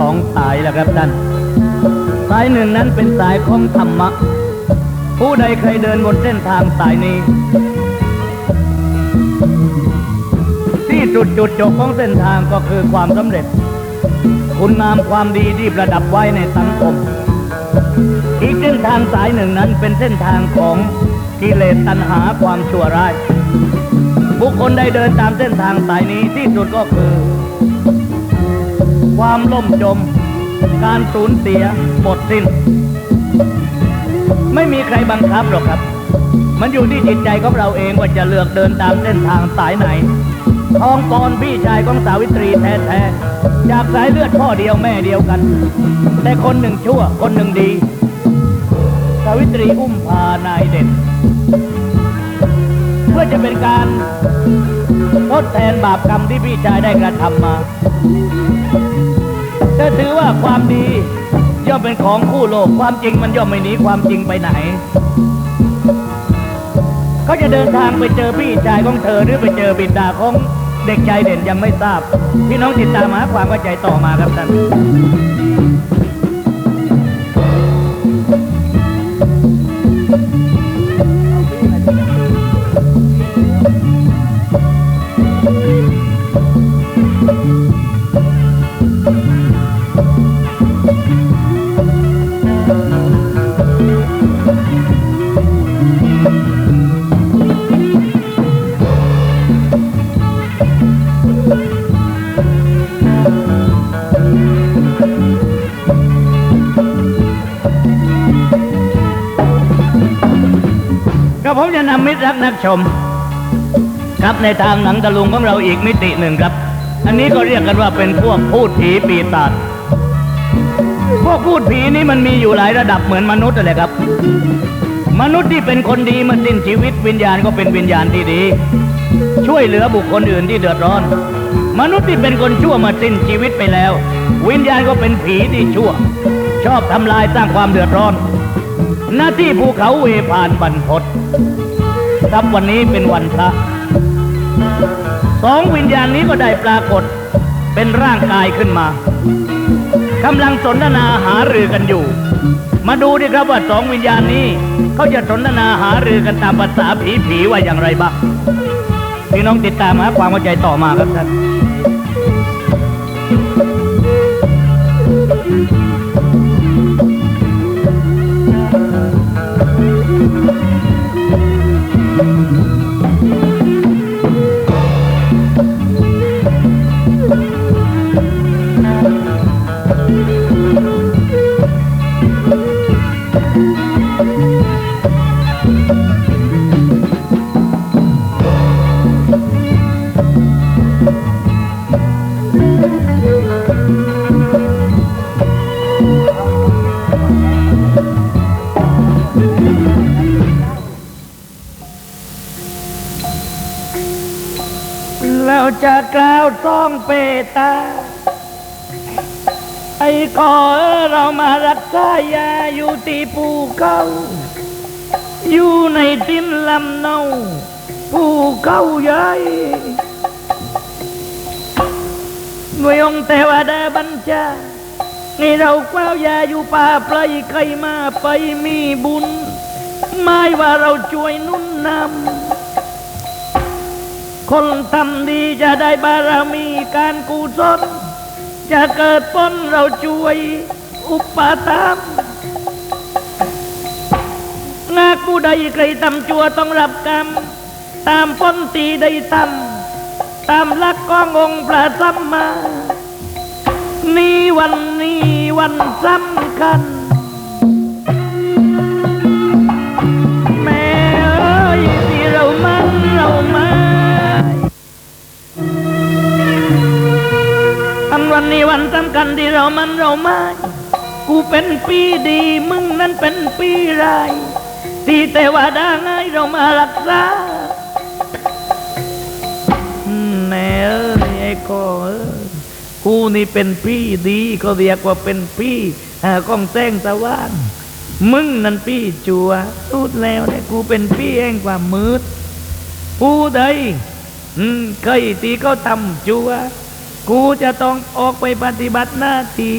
สองสายแหละครับท่าน สายหนึ่งนั้นเป็นสายของธรรมะ ผู้ใดเคยเดินบนเส้นทางสายนี้ ที่จุดจุดจบของเส้นทางก็คือความสำเร็จ คุณงามความดีที่ประดับไว้ในสังคม อีกเส้นทางสายหนึ่งนั้นเป็นเส้นทางของกิเลสตัณหาความชั่วร้าย บุคคลใดเดินตามเส้นทางสายนี้ที่สุดก็คือ ความล่มจม การสูญเสียหมดสิ้น ไม่มีใครบังคับหรอกครับ มันอยู่ที่จิตใจของเราเองว่าจะเลือกเดินตามเส้นทางสายไหนทองปอนพี่ชายของสาวิตรีแท้ๆจากสายเลือดพ่อเดียวแม่เดียวกัน แต่คนหนึ่งชั่วคนหนึ่งดี สาวิตรีอุ้มพานายเด่นเพื่อจะเป็นการทดแทนบาปกรรมที่พี่ชายได้กระทำมา จะถือว่าความดี ย่อมเป็นของคู่โลก ความจริงมันย่อมไม่หนีความจริงไปไหน เขาจะเดินทางไปเจอพี่ชายของเธอหรือไปเจอบิดาของเด็กชายเด่นยังไม่ทราบ พี่น้องติดตามหาความเข้าใจต่อมาครับท่าน รรักนักชม ครับในทางหนังตะลุงของเราอีกมิติหนึ่งครับ อันนี้ก็เรียกกันว่าเป็นพวกพูดผีปีศาจพวกพูดผีนี้มันมีอยู่หลายระดับเหมือนมนุษย์เลยครับ มนุษย์ที่เป็นคนดีมื่อสิ้นชีวิตวิญญาณก็เป็นวิญญาณที่ดี ช่วยเหลือบุคคลอื่นที่เดือดร้อน มนุษย์ที่เป็นคนชั่วมื่อสิ้นชีวิตไปแล้ว วิญญาณก็เป็นผีที่ชั่ว ชอบทำลายสร้างความเดือดร้อน หน้าที่ภูเขาเวพานบรรพต ครับวันนี้เป็นวันพระสองวิญญาณนี้ก็ได้ปรากฏเป็นร่างกายขึ้นมากำลังสนทนาหารือกันอยู่ มาดูดิครับว่าสองวิญญาณนี้เขาจะสนทนาหารือกันตามภาษาผีผีๆว่าอย่างไรบ้างพี่น้องติดตามหาความเข้าใจต่อมาครับท่าน Mm-hmm. เราจะกล่าวซ่องเปตา ไอ้ขอเรามารักษายาอยู่ที่ภูเขาอยู่ในดินลำเนาภูเขาใหญ่หน่วยองเทวดาบัญชานี่เราเฝ้ายาอยู่ป่าไพรใครมาไปมีบุญ ไม่ว่าเราช่วยนุ่นนำ คนทำดีจะได้บารมีการกุศลจะเกิดผลเราช่วยอุปตามงากผู้ใดใครทำชั่วต้องรับกรรม ตามพ้นตีได้ทำตามลักขององค์พระสัมมา นี่วันนี้วันสำคัญ วันนี้วันสำคัญที่เรามันเราไม่กูเป็นปีดีมึงนั้นเป็นปีร้ายที่แต่ว่าดาง่ายเรามารักษาแม่เอ้ยไอ้โคเอ้ยกูนี่เป็นพี่ดีก็เรียกว่าเป็นพี่อ่ากองแจ้งตะวันมึงนั่นพี่จัวพูดแล้วเนี่ยกูเป็นพี่แห่งความืดผู้ใดเคยตีก็ทำจัว กูจะต้องออกไปปฏิบัติหน้าที่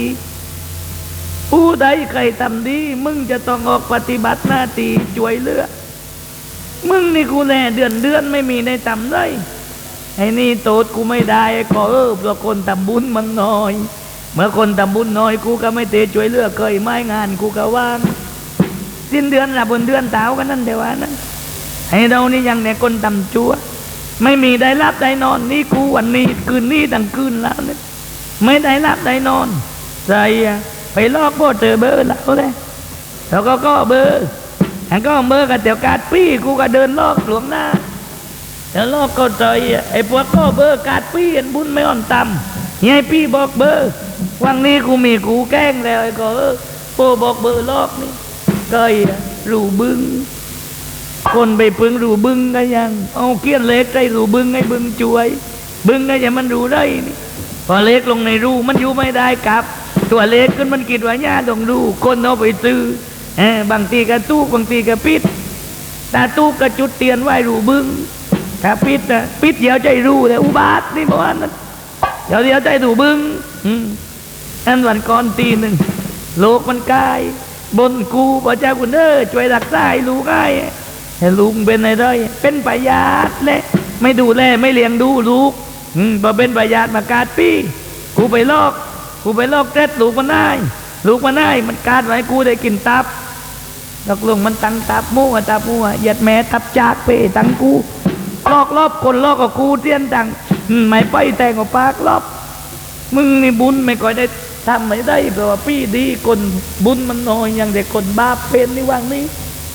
ผู้ใดเคยทำดี มึงจะต้องออกปฏิบัติหน้าที่ช่วยเหลือ มึงนี่กูแลเดือนเดือนไม่มีในทำเลยไอ้นี่โตดกูไม่ได้ก็เออเพราะคนทำบุญมันน้อย เมื่อคนทำบุญน้อยกูก็ไม่เตะช่วยเหลือเคยไม่งานกูก็ว่างสิ้นเดือนละบนเดือนเต๋ากันนั่นเดี๋ยวนั้นให้เรานี่ยังเนี่ยคนทำจัว ไม่มีได้รับได้นอน นี่กูวันนี้คืนนี้ตั้งคืนแล้วเนี่ยไม่ได้รับได้นอนใจไปลอกโบเจอเบอร์แล้วเลยแล้วก็ก็เบอร์อันก็เบอร์กับเตียวกาดปี้กูก็เดินลอกหลวงหน้าแล้วลอกก็ใจไอ้พวกก็เบอร์กาดปี้อันบุญไม่อ่อนต่ำยายพี่บอกเบอร์วันนี้กูมีกูแกล้งแล้วไอ้ก็เออโปบอกเบอร์ลอกนี่ก็รูบึง คนไปปึงรูบึงก็ยัง เอาเกี้ยนเล็กใจรูบึงให้บึงช่วย บึงก็ยังมันรูได้นี่พอเล็กลงในรูมันอยู่ไม่ได้ครับ ตัวเล็กขึ้นมันกิดว่าหญ้าตรงรูคนเอาไปซื้อเออบางทีก็ตู้บางทีก็ปิดตาตู้ก็จุดเตียนไว้รูบึงถ้าปิดนะปิดเดี๋ยวใจรูแต่อุบาทนี่บอกว่านั้นเดี๋ยวเดี๋ยวใจรูบึงอืมอันวันก่อนตีหนึ่งโลกมันกาย บนกูพระเจ้าคุณเด้อช่วยรักษาให้ลูกไอ้ ให้ลุงเป็นอะไรได้เป็นประยัดและไม่ดูแลไม่เลี้ยงดูลูกอืมพอเป็นประยัดมากาดปี้กูไปลอกกูไปลอกเต็ดลูกมันได้ลูกมันได้มันกาดไว้กูได้กินตับดอกลงมันตังตับมั่ตับมั่วเหยัดแม่ตับจากเปตังกูลอกรอบคนลอกกับกูเตี้ยนตังไม่ไปแต่งกับปากรอบ มึงนี่บุญไม่ค่อยได้ทำไม่ได้เพราะว่าพี่ดีคนบุญมันน้อยอย่างเด็กคนบาปเป็นนี่ว่างนี้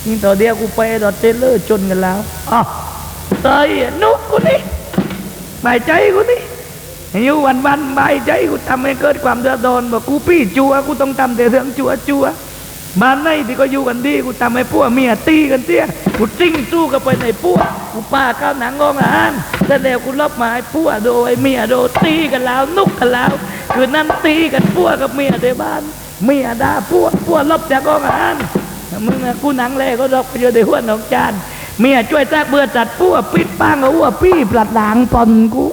นี่ต่อเดียวกูไปดอเทเลอร์จนกันแล้วอ๋อตายนุกกูนี่ใบใจกูนี่อยู่วันวันๆบใจกูทำให้เกิดความเดือดร้อนบอกกูพี่จัวกูต้องทำแต่เรื่องจัวจัวบ้านไหนที่ก็อยู่กันดีกูทำให้พวกเมียตีกันเตี้ยกูจิ้งสู้กันไปในพวกกูป้าข้าวหนังงองอาหารแต่แล้วกูลบมาให้พวกโดยเมียโดนตีกันแล้วนุกกันแล้วคืนนั้นตีกันพวกกับเมียในบ้านเมียด่าพวกพวกลบจากกองอาหาร มึงกูหนังแรกก็ดอกไปเยอะในหัวหนองจานเมียช่วยแทกเบื่อจัดปั้วปิดป้างเอาหัวปี้ปลัดหลังปอนกู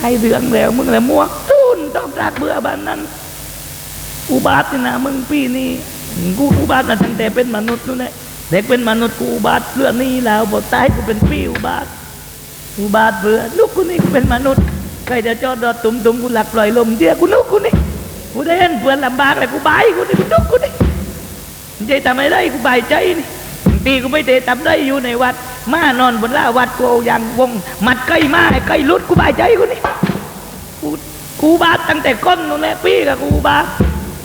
ให้เรื่องแล้วมึงเลยมัวทุนต้องจากเบื่อบ้านนั้น อุบาทนี่นะมึงปี้นี่กูอุบาทนะตั้งแต่เป็นมนุษย์นู่นแหละเด็กเป็นมนุษย์กูอุบาทเรื่องนี้แล้วบอกตายกูเป็นปี้อุบาทอุบาทเบื่อลูกกูนี่กูเป็นมนุษย์ใครจะจอดดอดตุ่มตุ่มกูหลักปล่อยลมเดียกูนุกกูนี่กูได้เห็นเพื่อนลำบากเลยกูบายกูนี่กูนุกกูนี่ ใจทำไม่ได้กูบายใจนี่ปีกูไม่ได้ทำได้อยู่ในวัด มานอนบนล่าวัดกูอย่างวง มัดใกล้มาใกล้ลุดกูบายใจกูนี่กูกูบาตั้งแต่ก้นนู่นแหละปีกับกูบา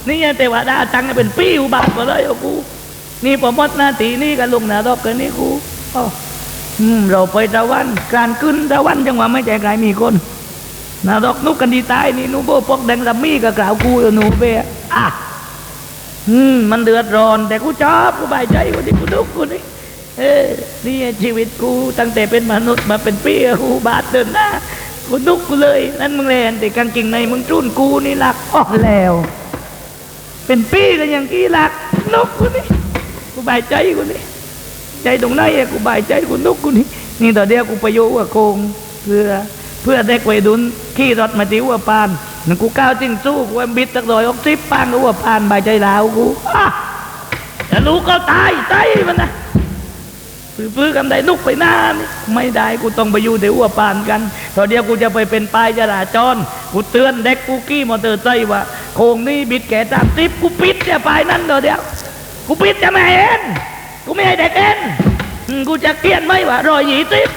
นี่ยังแต่ว่าดาตั้งให้เป็นปีกูบาทก็เลยเอากูนี่พอมดหน้าตีนี่ก็ลงนารอกกันนี่กูอ้ออืมเราไปตะวันการขึ้นตะวันจังหวะไม่ใจใครมีคนนารกนุกกันดีตายนี่นูโบปกแดงลำมีกับกล่าวกูอยู่นูเบะอะ อืมมันเดือดร้อน แต่กูชอบกูบายใจกูที่กูดุกกูนี่เออนี่ชีวิตกูตั้งแต่เป็นมนุษย์มาเป็นเปีกูบาดเดินหน้ากูดุกกูเลย นั่นมึงแลนแต่กางเกงในมึงจุนกูนี่หลักอ้อแล้ว เป็นปีก็ยังกี้หลักนกกูนี่กูบายใจกูนี่ใจตรงไหนอะกูบายใจกูนกกูนี่นี่ต่อเดียวกูไปโยชน์ว่าโกงเพื่อเพื่อเด็กวัยรุ่นขี่รถมาที่วัวปาน นั่นกูก้าวจิ้งสู้กูบิดตะลอยออกซิปปานวัวปานบายใบใจลาวกูอะจะรู้ก็ตายตายมันนะพื้นๆกันได้นุกไปหน้านี่ไม่ได้กูต้องไปอยู่เดี๋ยววัวปานกันตอนเดียวกูจะไปเป็นปลายจราจรกูเตือนเด็กกูกี้มอเตอร์ไซค์ว่าโคงนี่บิดแก่ตามซิปกูปิดจะปลายนั้นเดี๋ยวเดียวกูปิดจะไม่ให้เอ็นกูไม่ให้เด็กเอ็นกูจะเกลียนไหมว่ารอยหยีซิป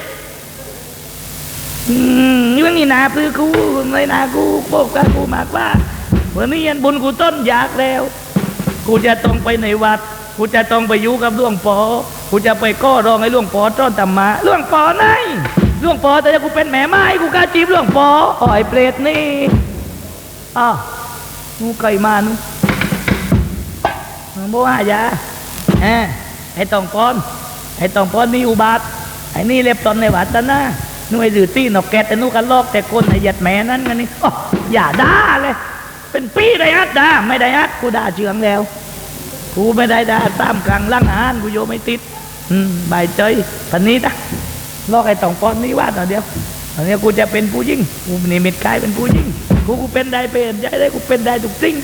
อืม นี่มันนี่นาปื้อกูไม่นากูโปกกับกูมากว่าวันนี้ยันบุญกูต้นอยากแล้ว กูจะต้องไปในวัด กูจะต้องไปอยู่กับหลวงปอกูจะไปก้อรองให้หลวงปอต้อนตำมาหลวงปอไหนหลวงปอแต่กูเป็นแม่ไม้กูกล้าจีบหลวงปออ่อยเปรตนี่อ้าวนูไก่มานูโบหายาเออไอ้ตองปอนไอ้ตองปอนนี่อุบาทไอ้นี่เล็บตอนในวัดตะนะ หน่วยหรือตี้นกแกแต่นูกันลอกแต่คนไอ้หยัดแม่นั้นกันนี่ออย่าด่าเลย เป็นปีได้ฮัดด่าไม่ได้ฮัดกูด่าเชืองแล้วกูไม่ได้ด่าตามกลางล่างอาหารกูโยไม่ติดอืมบายใจพันนี้นะลอกไอ้ตองปอนนี้ว่าตอเดียวตอนนี้กูจะเป็นผู้ยิ่งกูนิมิตกายเป็นผู้ยิ่งกูกูเป็นได้เป็นใจได้กูเป็นได้ทุกสิ่ง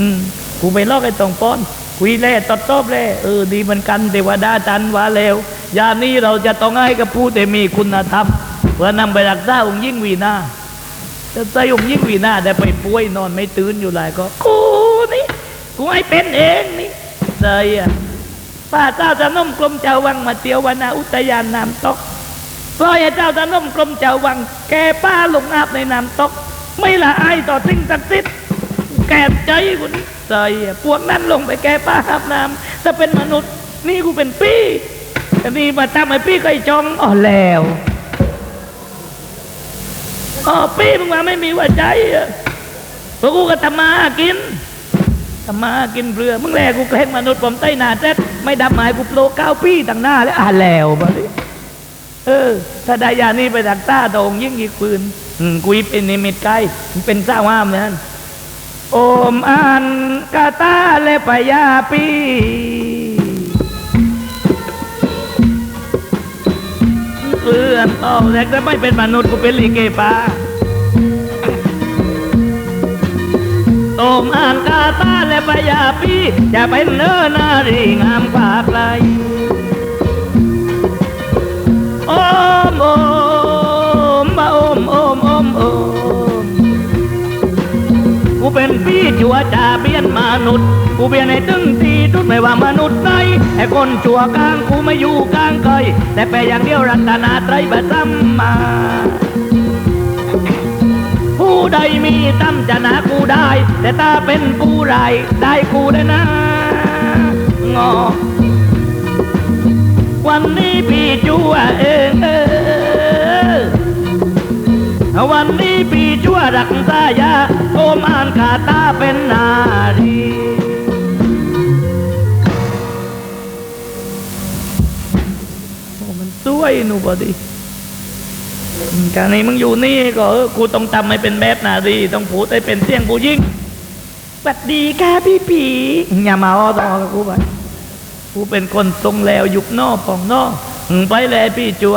อืมกูไปลอกไอ้ตองปอนคุยแล่ตอบตอบแล่เออดีเหมือนกันเทวดาจันว่าแล้วยานี้เราจะต้องให้กับผู้ที่มีคุณธรรม เพื่อนำไปรักษาองค์ยิ่งวีนาจะใส่องค์ยิ่งวีนาได้ไปป่วยนอนไม่ตื่นอยู่หลายก็กูนี่กูให้เป็นเองนี่ใส่ะป้าเจ้าจะนุ่มกลมเจ้าวังมาเตียววนาอุทยานน้ำตกปล่อยให้เจ้าจะนุ่มกลมเจ้าวัง แกป้าลงอาบในน้ำตก ไม่ละอายต่อสิ่งศักดิ์สิทธิ์แก่ใจคุณใส่พวกนั้นลงไปแกป้าอาบน้ำถ้าเป็นมนุษย์ นี่กูเป็นปี้อันนี้มาทำให้ปี้ไก่จองอ๋อแล้ว อ๋อปี้มึงมาไม่มีหัวใจอะพวกกูก็ทำมากินทำมากินเรือมึงแลกูแกล้งมนุษย์ผมใต้หนาแท้ไม่ดับหมายกูโปรเก้าปี้ต่างหน้าแล้วอ่าแล้วบริเออ ถ้าได้ยานี่ไปดักต้าโดงยิ่งอีกปืนกุยเป็นนิมิตไกลเป็นเจ้าห้ามนั้นโอมอันกาตาและปยาปี เพื่อนเอาแต่ก็ไม่เป็นมนุษย์กูเป็นลิเกปาโอมอ่านกาตาและปยาปีจะเป็นเนื้อนารีงามกว่าใครโอมโอมมาโอมโอมโอมโอมกูเป็นพี่ชัวจ่าเบียนมนุษย์กูเบียนให้ตึงทีทุกไม่ว่ามนุษย์ใด ไอ้คนชัวกลางกูไม่อยู่กลางเคยแต่ไปอย่างเดียวรัตนาไตรบัตรมา ผู้ใดมีตั้มจะนะกูได้ แต่ถ้าเป็นผู้ไรได้กูได้นะงอวันนี้พี่จั่วเองเออวันนี้พี่จัวรักษายาโอมอ่านขาตาเป็นนารี วยหนูบอดีการนี้มึงอยู่นี่ก็เออกูต้องทำให้เป็นแบบนาดีต้องพูดให้เป็นเสียงผู้ยิ่งบัดดีค่ะพี่ผีอย่ามาอ้อต่อกับกูไปกูเป็นคนทรงแล้วยุบนอกปองนอกไปเลยพี่จัว